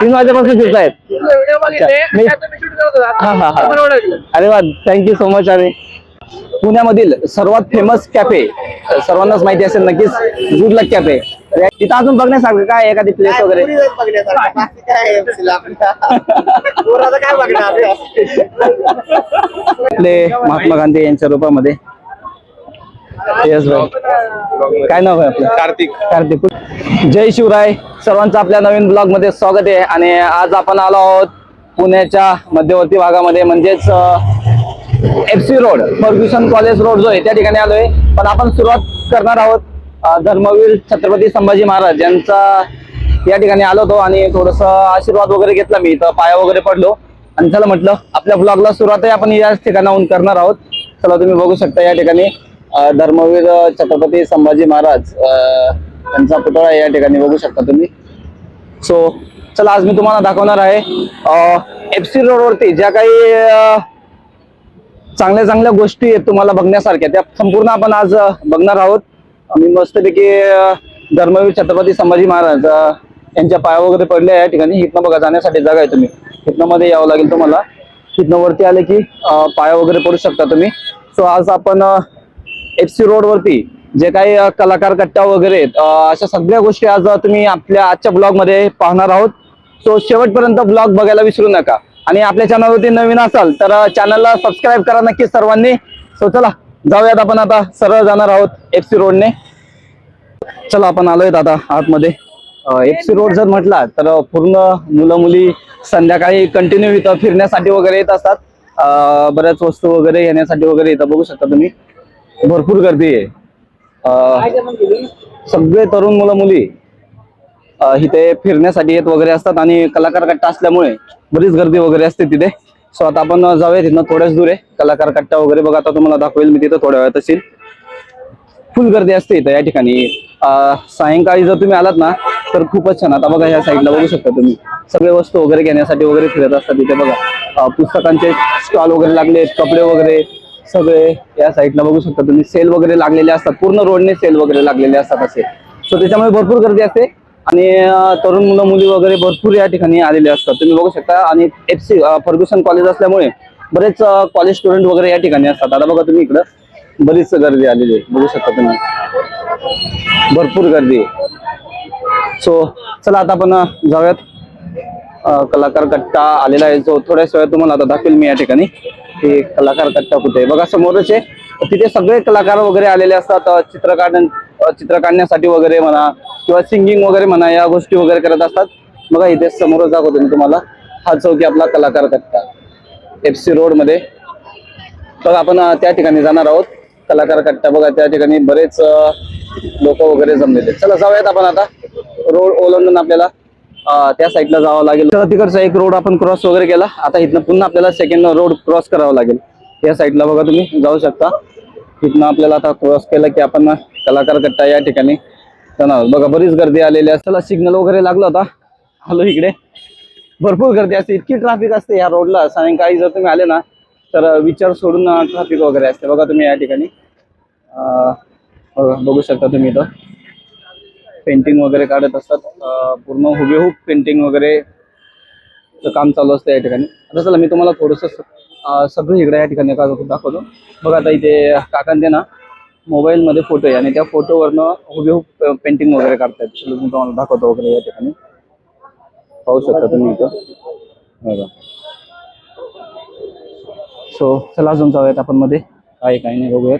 तीन वाजेपासून फिरतायत व्हिडिओ बघितले मी- त्यात तुम्ही shoot करत होता. हा, हा, हा. तुम्हाला ओळखलं. अरे वा थँक्यू सो मच आणि पुण्यामधील सर्वात फेमस कॅफे सर्वांनाच माहिती असेल नक्कीच गुड लक कॅफे तिथं अजून बघण्यासारखं काय आहे? एखादी प्लेस वगैरे? काय बघणार? आपले महात्मा गांधी यांच्या रूपामध्ये. येस भाई काय नाव आहे आपलं? कार्तिक. कार्तिक. जय शिवराय. सर्वांचं आपल्या नवीन ब्लॉगमध्ये स्वागत आहे. आणि आज आपण आलो आहोत पुण्याच्या मध्यवर्ती भागामध्ये म्हणजेच F C road Fergusson college road जो आहे त्या ठिकाणी आलोय. पण आपण सुरुवात करणार आहोत धर्मवीर छत्रपती संभाजी महाराज यांचा या ठिकाणी आलो होतो आणि थोडस आशीर्वाद वगैरे घेतला मी. तर पाया वगैरे पडलो. आणि चला म्हटलं आपल्या ब्लॉगला सुरुवातही आपण याच ठिकाणाहून करणार आहोत. चला तुम्ही बघू शकता या ठिकाणी. धर्मवीर छत्रपती संभाजी महाराज यांचा पुतळा या ठिकाणी बघू शकता तुम्ही. सो चला आज मी तुम्हाला दाखवणार आहे एफ सी रोडवरती ज्या काही चांगल्या चांगल्या गोष्टी आहेत तुम्हाला बघण्यासारख्या त्या संपूर्ण आपण आज बघणार आहोत. मी मस्तपैकी धर्मवीर छत्रपती संभाजी महाराज यांच्या पाया वगैरे पडल्या या ठिकाणी. इथनं बघा जाण्यासाठी जागा आहे तुम्ही. इथनं मध्ये यावं लागेल तुम्हाला. इथनं वरती आले की पाया वगैरे पडू शकता तुम्ही. सो आज आपण एफ सी रोडवरती जे काही कलाकार कट्टा वगैरे आहेत अशा सगळ्या गोष्टी आज तुम्ही आपल्या आजच्या ब्लॉगमध्ये पाहणार आहोत. सो शेवटपर्यंत ब्लॉग बघायला विसरू नका. आणि आपल्या चॅनलवरती नवीन असाल तर चॅनलला सबस्क्राईब करा नक्की सर्वांनी. सो चला जाऊयात आपण आता. सरळ जाणार आहोत एफ सी रोडने चला आपण आलोय आता आतमध्ये. एफ सी रोड जर म्हटला तर पूर्ण मुलं मुली संध्याकाळी कंटिन्यू इथं फिरण्यासाठी वगैरे येत असतात. बऱ्याच वस्तू वगैरे घेण्यासाठी वगैरे इथं बघू शकता तुम्ही. भरपूर गर्दी आहे. सगळे तरुण मुलं मुली इथे फिरण्यासाठी येत वगैरे असतात आणि कलाकार कट्टा असल्यामुळे बरीच गर्दी वगैरे असते तिथे. सो आता आपण जाऊया तिथनं थोड्याच दूर आहे. कलाकार कट्टा वगैरे बघा आता तुम्हाला दाखवेल मी तिथं थोड्या वेळात असेल. फुल गर्दी असते इथं या ठिकाणी. सायंकाळी जर तुम्ही आलात ना तर खूपच छान. आता बघा ह्या साईडला बघू शकता तुम्ही. सगळे वस्तू वगैरे घेण्यासाठी वगैरे फिरत असतात तिथे बघा. पुस्तकांचे स्टॉल वगैरे लागले कपडे वगैरे सगळे या साईडला बघू शकता तुम्ही. सेल वगैरे लागलेले असतात. पूर्ण रोडने सेल वगैरे लागलेले असतात असे. सो त्याच्यामुळे भरपूर गर्दी असते. आणि तरुण मुलं मुली वगैरे भरपूर या ठिकाणी आलेले असतात. तुम्ही बघू शकता. आणि एफ सी फर्ग्युसन कॉलेज असल्यामुळे बरेच कॉलेज स्टुडंट वगैरे या ठिकाणी असतात. आता बघा तुम्ही इकडं. बरीच गर्दी आलेली आहे. बघू शकता तुम्ही. भरपूर गर्दी आहे. सो चला आता आपण जाऊयात. कलाकार कट्टा आलेला आहे. जो थोड्याच वेळात तुम्हाला आता दाखवेल मी या ठिकाणी. हे कलाकार कट्टा कुठे? बघा समोरच आहे तिथे सगळे कलाकार वगैरे आलेले असतात चित्र काढण चित्र काढण्यासाठी वगैरे म्हणा किंवा सिंगिंग वगैरे म्हणा या गोष्टी वगैरे करत असतात. बघा इथे समोरच दाखवतो मी तुम्हाला. हा चौकी आपला कलाकार कट्टा एफ सी रोडमध्ये. बघा आपण त्या ठिकाणी जाणार आहोत. कलाकार कट्टा बघा त्या ठिकाणी बरेच लोक वगैरे जमलेले चला जाऊयात आपण आता. रोड ओलांडून आपल्याला. त्या साईडला जावं लागेल. तिकडचा एक रोड आपण क्रॉस वगैरे केला. आता इथनं पुन्हा आपल्याला सेकंड रोड क्रॉस करावा लागेल. या साईडला बघा तुम्ही जाऊ शकता. इथनं आपल्याला आता क्रॉस केला की आपण कलाकार कट्टा या ठिकाणी बघा बरीच गर्दी आलेली असते सिग्नल वगैरे लागला होता. आलो इकडे. भरपूर गर्दी असते. इतकी ट्रॅफिक असते या रोडला सायंकाळी जर तुम्ही आले ना तर विचार सोडून ट्रॅफिक वगैरे असते. बघा तुम्ही या ठिकाणी. बघू शकता तुम्ही इथं. पेंटिंग वगैरे काढत असतात. पूर्ण हुबेहूब पेंटिंग वगैरे काम चालू असतं या ठिकाणी. आता चला मी तुम्हाला थोडस सगळं इकडे या ठिकाणी का- दाखवतो. बघा आता इथे काकांचे ना मोबाईल मध्ये फोटो आहे आणि त्या फोटोवरनं हुबेहूब पेंटिंग वगैरे काढतात चला मी तुम्हाला दाखवतो वगैरे या ठिकाणी. पाहू शकता तुम्ही इथं. बघा. सो चला अजून जाऊयात आपण मध्ये. काय काही नाही बघूयात.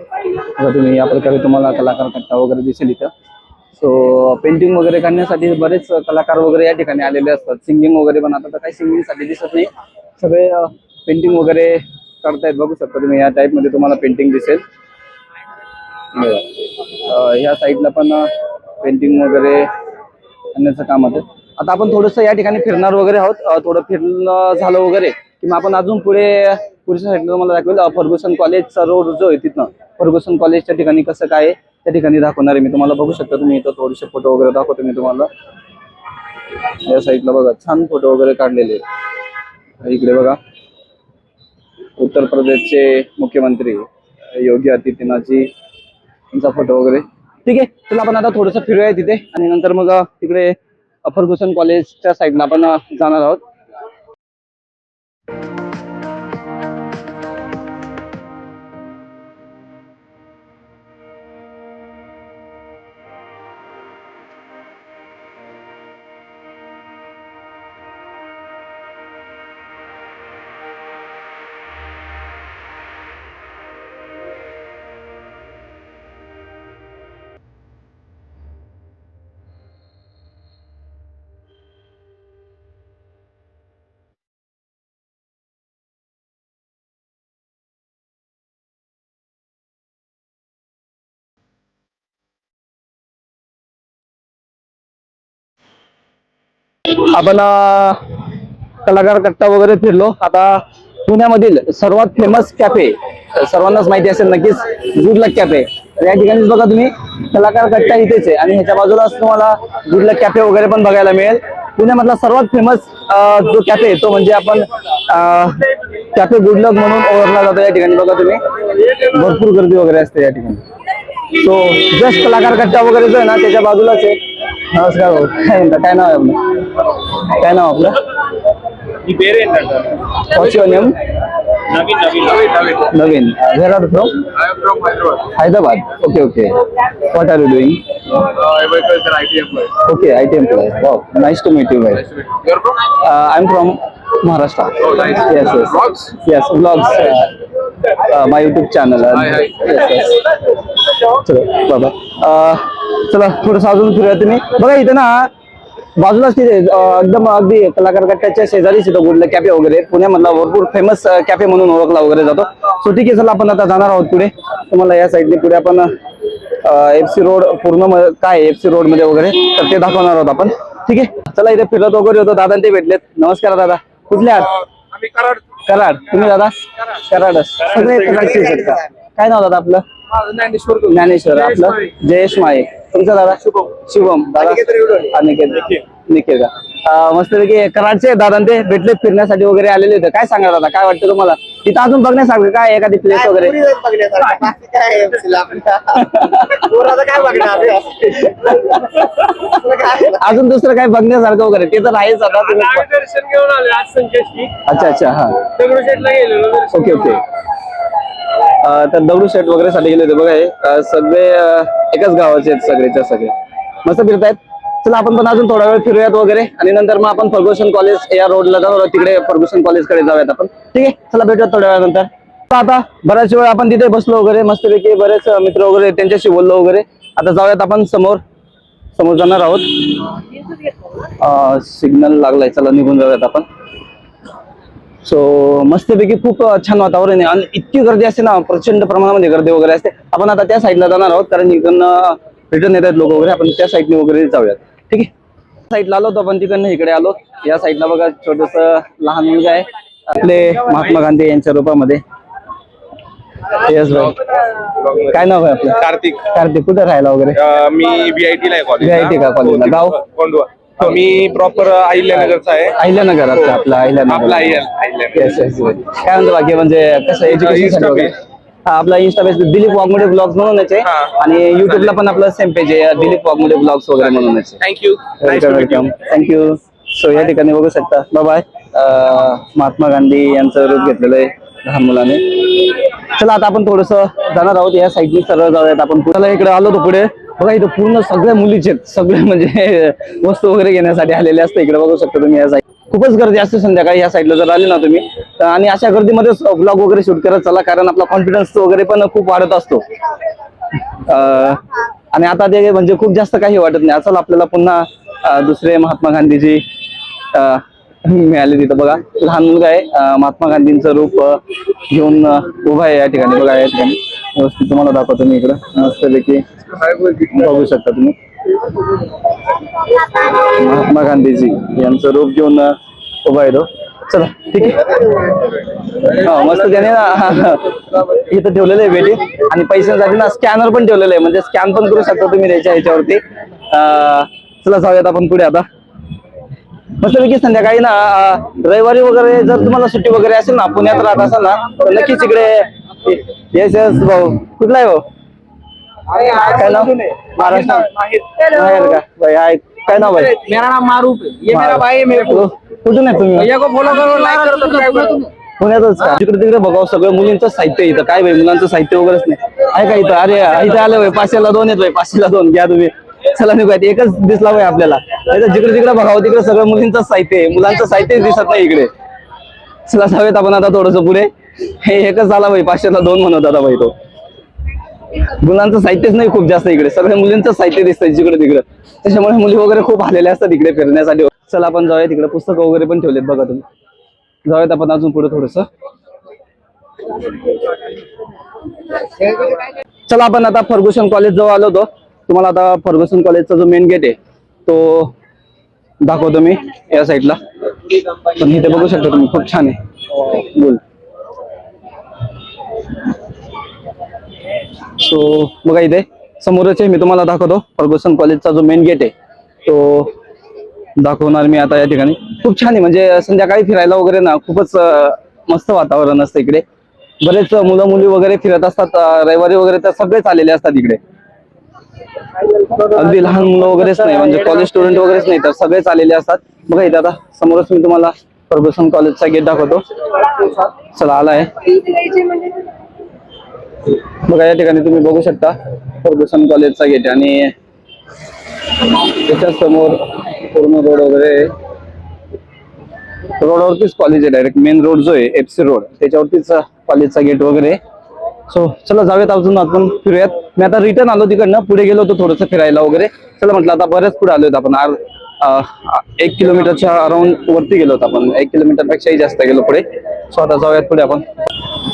बघा तुम्ही या प्रकारे तुम्हाला कलाकार कट्टा वगैरे दिसेल इथं. सो पेंटिंग वगैरे करण्यासाठी बरेच कलाकार वगैरे या ठिकाणी आलेले असतात. सिंगिंग वगैरे पण आता तर काही सिंगिंगसाठी दिसत नाही. सगळे पेंटिंग वगैरे करतायत बघू शकता तुम्ही. या टाईपमध्ये तुम्हाला पेंटिंग दिसेल. ह्या साईडला पण पेंटिंग वगैरे करण्याचं काम होतं. आता आपण थोडंसं या ठिकाणी फिरणार वगैरे आहोत. थोडं फिरणं झालं वगैरे. किंवा मग आपण अजून पुढे पुढच्या साईडला तुम्हाला दाखवेल अं, फर्ग्युसन कॉलेजचा रोड जो आहे तिथनं. फर्ग्युसन कॉलेजच्या ठिकाणी कसं काय त्या ठिकाणी दाखवणार आहे मी तुम्हाला. बघू शकता तुम्ही इथं थोडेसे फोटो वगैरे दाखवतो मी तुम्हाला. या साईडला बघा छान फोटो वगैरे काढलेले इकडे बघा. उत्तर प्रदेशचे मुख्यमंत्री योगी आदित्यनाथजी यांचा फोटो वगैरे. ठीक आहे चला आपण आता थोडंसं फिरूया तिथे. आणि नंतर मग तिकडे फर्ग्युसन कॉलेजच्या साईडला आपण जाणार आहोत. Thank you. आपण कलाकार कट्टा वगैरे फिरलो. आता पुण्यामधील सर्वात फेमस कॅफे सर्वांनाच माहिती असेल नक्कीच गुड लक कॅफे तर या ठिकाणी बघा तुम्ही कलाकार कट्टा इथेच आहे. आणि ह्याच्या बाजूलाच तुम्हाला गुड लक कॅफे वगैरे पण बघायला मिळेल. पुण्यामधला सर्वात फेमस जो कॅफे आहे तो म्हणजे आपण कॅफे गुड लक म्हणून ओळखला जातो या ठिकाणी. बघा तुम्ही. भरपूर गर्दी वगैरे असते या ठिकाणी. सो जस्ट कलाकार कट्टा वगैरे जो आहे ना त्याच्या बाजूलाच आहे. नमस्कार भाऊ काय म्हणता काय नाव आहे आपलं काय नाव आपलं ఈ పేరేంటంట What's your name? Naveen Naveen Naveen Naveen Naveen. Uh, where are you from? I am from Hyderabad Hyderabad. Okay, okay. What are you doing? I work as an IT employee. Okay, IT employee. Wow, nice to meet you, guys. You are from? Uh, I'm from Maharashtra. Oh, nice. Yes, yes. Vlogs? Yes, vlogs. Uh, uh, my YouTube channel. Uh, Hi, hi. Yes, yes. चलो बाबा uh, चला थोडंसं अजून फिरूया तुम्ही. बघा इथं ना बाजूलाच तिथे एकदम अगदी कलाकार कट्ट्याच्या शेजारीच इथं गुडलं कॅफे वगैरे पुण्यामधला भरपूर फेमस कॅफे म्हणून ओळखला वगैरे जातो. सो ठीक आहे चला आपण आता जाणार आहोत पुढे. तुम्हाला या साईडने पुढे आपण एफ सी रोड पूर्ण काय एफ सी रोडमध्ये वगैरे तर ते दाखवणार आहोत आपण. ठीक आहे? चला इथे फिरत वगैरे होतो. दादा ते भेटलेत. नमस्कार दादा. कुठले आहात? कराड. कराड. तुम्ही दादा? कराडच. सगळे? काय नाव दादा आपलं? ज्ञानेश्वर ज्ञानेश्वर आपलं? जयेश माळे. तुमचं दादा? शुभम. शुभम. दादा? अनिकेत रेवडे. अनिकेत निखिल. का? अं, मस्तपैकी कराडचे दादा ते भेटले फिरण्यासाठी वगैरे आलेले होते. काय सांगा दादा? काय वाटतं तुम्हाला? तिथं अजून बघण्यासारखं काय आहे? एखादी प्लेस वगैरे? अजून दुसरं काय बघण्यासारखं वगैरे? ते तर आहेच आता. तुम्ही अच्छा अच्छा हा. Okay okay. तर दगडू शेट वगैरे साठी गेले होते बघा हे. सगळे एकाच गावाचे आहेत सगळेच्या सगळे. मस्त फिरतायत चला आपण पण अजून थोडा वेळ फिरूयात वगैरे. आणि नंतर मग आपण फर्ग्युसन कॉलेज या रोडला जाणार तिकडे फर्ग्युसन कॉलेजकडे जाऊयात आपण. ठीक आहे? चला भेटूयात थोड्या वेळानंतर. आता बऱ्याच वेळ आपण तिथे बसलो वगैरे. मस्तपैकी बरेच मित्र वगैरे त्यांच्याशी बोललो वगैरे. आता जाऊयात आपण समोर. समोर जाणार आहोत. सिग्नल लागलाय. चला निघून जाऊयात आपण. सो मस्तपैकी खूप छान वातावरण आहे. आणि इतकी गर्दी असते ना प्रचंड प्रमाणामध्ये गर्दी वगैरे असते. आपण आता त्या साईडला जाणार आहोत कारण इकडनं रिटर्न येतात लोक वगैरे. आपण त्या साईडने वगैरे जाऊयात. ठीक आहे? साईडला आलो होतो आपण तिकडनं इकडे आलो. या साईडला बघा छोटस लहान मुलगा आहे. आपले महात्मा गांधी यांच्या रूपामध्ये. येस भाई काय नाव आहे आपलं? कार्तिक. कार्तिक कुठे राहायला वगैरे? मी ला आहे कॉलेज VIT का कॉलेजला? गाव? कोंडवा. मी प्रॉपर अहिल्यानगरचा आहे. अहिल्यानगर. असतं आपलं अहिल्यानगर येस येस काय म्हणतो बाकी? म्हणजे कसं एज्युकेशन Insta वगैरे? page. आपला insta page Dilip Waghmode vlogs म्हणूनच आहे हा. आणि युट्यूबला पण आपलं सेम पेज आहे. दिलीप वाघमोडे ब्लॉग्स वगैरे म्हणूनच आहे thank you welcome welcome thank you so या ठिकाणी बघू शकता. बाय महात्मा गांधी यांचं रूप घेतलेलं आहे लहान मुलाने. चला आता आपण थोडस जाणार आहोत. या साईडनी सरळ जाऊयात आपण. पुण्याला इकडे आलो होतो पुढे. बघा इथं पूर्ण सगळ्या मुलीचे आहेत. सगळे म्हणजे वस्तू वगैरे घेण्यासाठी आलेले असते. इकडे बघू शकता तुम्ही या साईड खूपच गर्दी असते संध्याकाळी या साईडला जर आले ना तुम्ही आणि अशा गर्दीमध्येच ब्लॉग वगैरे शूट करत चला कारण आपला कॉन्फिडन्स वगैरे पण खूप वाढत असतो. आणि आता ते म्हणजे खूप जास्त काही वाटत नाही. असं आपल्याला पुन्हा दुसरे महात्मा गांधीजी मिळाले तिथं बघा. लहान मुलगा आहे. महात्मा गांधींचं रूप घेऊन उभा आहे या ठिकाणी. बघा या ठिकाणी. व्यवस्थित तुम्हाला दाखवतो मी इकडे. मस्तपैकी बघू शकता तुम्ही. महात्मा गांधीजी यांचं रूप घेऊन उभा आहे तो. चला ठीक आहे. हा मस्त त्याने ना इथं ठेवलेलं आहे बेटी आणि पैशांसाठी ना स्कॅनर पण ठेवलेलं आहे. म्हणजे स्कॅन पण करू शकता तुम्ही त्याच्या ह्याच्यावरती. चला जाऊयात आपण पुढे आता. मस्तपैकी संध्याकाळी ना रविवारी वगैरे जर तुम्हाला सुट्टी वगैरे असेल ना पुण्यात राहत असाल ना तर नक्कीच इकडे येस येस भाऊ. कुठला आहे भाऊ? काय नाव? महाराष्ट्र. का? बाई, आहे. काय नाव आहे मेरा नाम मारूफ है ये मेरा भाई है मेरे को कुठून आहे तुम्ही? भैया को फॉलो करो लाइक करो सब्सक्राइब करो पुण्यातच का? तिकडे तिकडे बघावं सगळं मुलींचं साहित्य इथं. काय भाई मुलांचं साहित्य वगैरेच नाही. आहे का इथं? अरे इथं आलं भाई पाचशेला दोन येत भाई पाचशेला दोन. घ्या तुम्ही. चला निघूया. एकच दिसला भाई आपल्याला. जिकडे तिकडे बघावं तिकडे सगळं मुलींचं साहित्य आहे. मुलांचं साहित्य दिसत नाही इकडे. चला जाऊयात आपण आता थोडस पुढे. हे एकच झाला भाई पाचशेला दोन म्हणत होता भाई तो. मुलांचं साहित्यच नाही खूप जास्त इकडे. सगळ्या मुलींचं साहित्य दिसतंय जिकडे तिकडे. त्याच्यामुळे मुली वगैरे खूप आलेल्या असतात इकडे फिरण्यासाठी. चला आपण जाऊया तिकडे पुस्तकं वगैरे पण ठेवलेत बघा तुम्ही. जाऊयात आपण अजून पुढे थोडस. चला आपण आता फर्ग्युसन कॉलेज जवळ आलो होतो. तुम्हाला आता फर्ग्युसन कॉलेजचा जो मेन गेट आहे तो दाखवतो मी या साईडला पण इथे बघू शकता तुम्ही. खूप छान आहे. बोल. सो बघा इथे समोरच आहे मी तुम्हाला दाखवतो. फर्गुसन कॉलेजचा जो मेन गेट आहे तो दाखवणार मी आता या ठिकाणी. खूप छान आहे म्हणजे संध्याकाळी फिरायला वगैरे ना खूपच मस्त वातावरण असतं इकडे. बरेच मुलं मुली वगैरे फिरत असतात रविवारी वगैरे तर सगळेच आलेले असतात इकडे. अगदी लहान मुलं वगैरेच नाही म्हणजे कॉलेज स्टुडंट वगैरेच नाही तर सगळेच आलेले असतात. बघा इथे आता समोरच मी तुम्हाला फर्गुसन कॉलेजचा गेट दाखवतो. चला आला आहे. बघा या ठिकाणी तुम्ही बघू शकता फर्ग्युसन कॉलेजचा गेट आणि त्याच्यासमोर पूर्ण रोड वगैरे रोडवरतीच कॉलेज आहे डायरेक्ट मेन रोड जो आहे एफ सी रोड त्याच्यावरतीच कॉलेजचा गेट वगैरे सो चला जाऊयात अजून आपण फिरूयात. मी आता रिटर्न आलो तिकडनं पुढे गेलो होतो थोडंसं फिरायला वगैरे. चला म्हटलं आता बऱ्याच पुढे आलो आपण. एक किलोमीटरच्या अराउंड वरती गेलो होतो आपण. एक किलोमीटर पेक्षाही जास्त गेलो पुढे. सो आता जाऊयात पुढे आपण.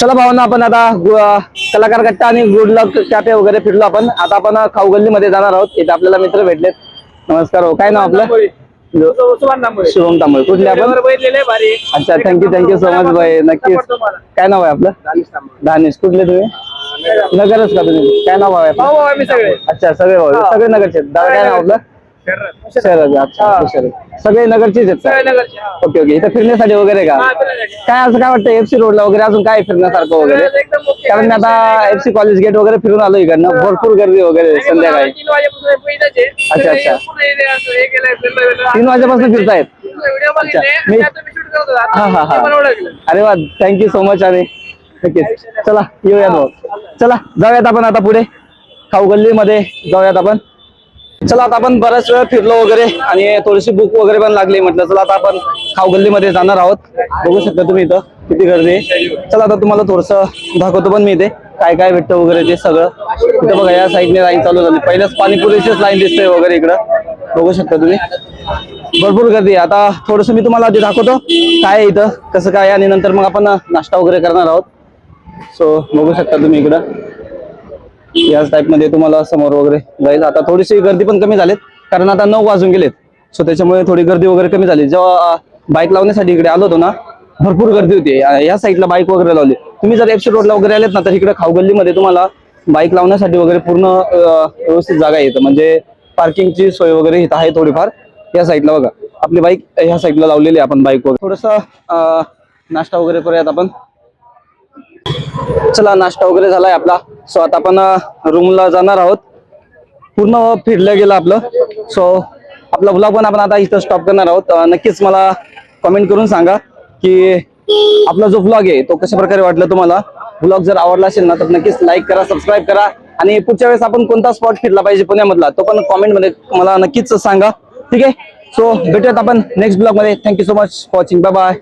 चला भावना आपण आता कलाकार कट्टा आणि गुड लक कॅफे वगैरे फिरलो आपण. आता आपण खाऊ गल्लीमध्ये जाणार आहोत. इथे आपल्याला मित्र भेटलेत. नमस्कार हो. काय नाव आपलं? शिवम तांबळे. कुठले आपण? अच्छा थँक्यू थँक्यू सो मच भाई. नक्कीच. काय नाव आहे आपलं? दानिश कुठले तुम्ही? नगरच. का तुम्ही? काय नाव आहे आम्ही सगळे. अच्छा सगळे भाऊ सगळे नगरचे. दादा काय नाव आपलं? अच्छा सगळे नगरचेच आहेत का? Okay okay. इथं फिरण्यासाठी वगैरे का. काय असं काय वाटतं एफसी रोडला वगैरे अजून काय फिरण्यासारखं वगैरे. कारण मी आता एफसी कॉलेज गेट वगैरे फिरून आलो इकडनं. भरपूर गर्दी वगैरे संध्याकाळी. अच्छा, अच्छा. तीन वाजेपासून फिरतायत? व्हिडिओ बघितले अच्छा. मी- त्यात तुम्ही शूट करत होता. हा हा ते मला हा. ओळखलं अरे वा थँक्यू सो मच आणि नक्कीच चला येऊयात भाऊ चला जाऊयात आपण आता पुढे. खाऊ गल्लीमध्ये जाऊयात आपण. चला आता आपण बऱ्याच वेळ फिरलो वगैरे आणि थोडीशी बुक वगैरे पण लागली म्हटलं चला आता आपण खाऊ गल्लीमध्ये जाणार आहोत. बघू शकता तुम्ही इथं किती गर्दी आहे. चला आता तुम्हाला थोडस दाखवतो पण मी इथे काय काय भेटतं वगैरे ते सगळं. इथं बघा या साईडने लाईन चालू झाली. पहिल्याच पाणीपुरीचीच लाईन दिसते वगैरे इकडं. बघू शकता तुम्ही. भरपूर गर्दी आता थोडस मी तुम्हाला आधी दाखवतो काय आहे इथं कसं काय आहे आणि नंतर मग आपण नाश्ता वगैरे करणार आहोत. सो बघू शकता तुम्ही इकडं. याच टाईपमध्ये तुम्हाला समोर वगैरे जाईल. आता थोडीशी गर्दी पण कमी झालीत कारण आता नऊ वाजून गेलेत. सो त्याच्यामुळे थोडी गर्दी वगैरे कमी झाली. जेव्हा बाईक लावण्यासाठी इकडे आलो होतो ना भरपूर गर्दी होती. या साईडला बाईक वगैरे लावली. तुम्ही जर एफसी रोडला वगैरे आलेत ना तर इकडे खाऊगल्लीमध्ये तुम्हाला बाईक लावण्यासाठी वगैरे पूर्ण व्यवस्थित जागा येतं म्हणजे पार्किंगची सोय वगैरे इथं आहे थोडीफार. या साईडला बघा. आपली बाईक ह्या साईडला लावलेली आहे आपण बाईक वगैरे. थोडस नाश्ता वगैरे करूयात आपण. चला नाश्ता वगैरे झालाय आपला. सो आता आपण रूमला जाणार आहोत. पूर्ण फिरलं गेलं आपलं. सो आपला ब्लॉग पण आपण आता इथं स्टॉप करणार आहोत. नक्कीच मला कमेंट करून सांगा की आपला जो ब्लॉग आहे तो कशा प्रकारे वाटला तुम्हाला? ब्लॉग जर आवडला असेल ना तर नक्कीच लाईक करा सबस्क्राईब करा. आणि पुढच्या वेळेस आपण कोणता स्पॉट फिरला पाहिजे पुण्यामधला तो पण कॉमेंटमध्ये मला नक्कीच सांगा. ठीक आहे? सो भेटूयात आपण नेक्स्ट ब्लॉगमध्ये thank you so much for watching bye bye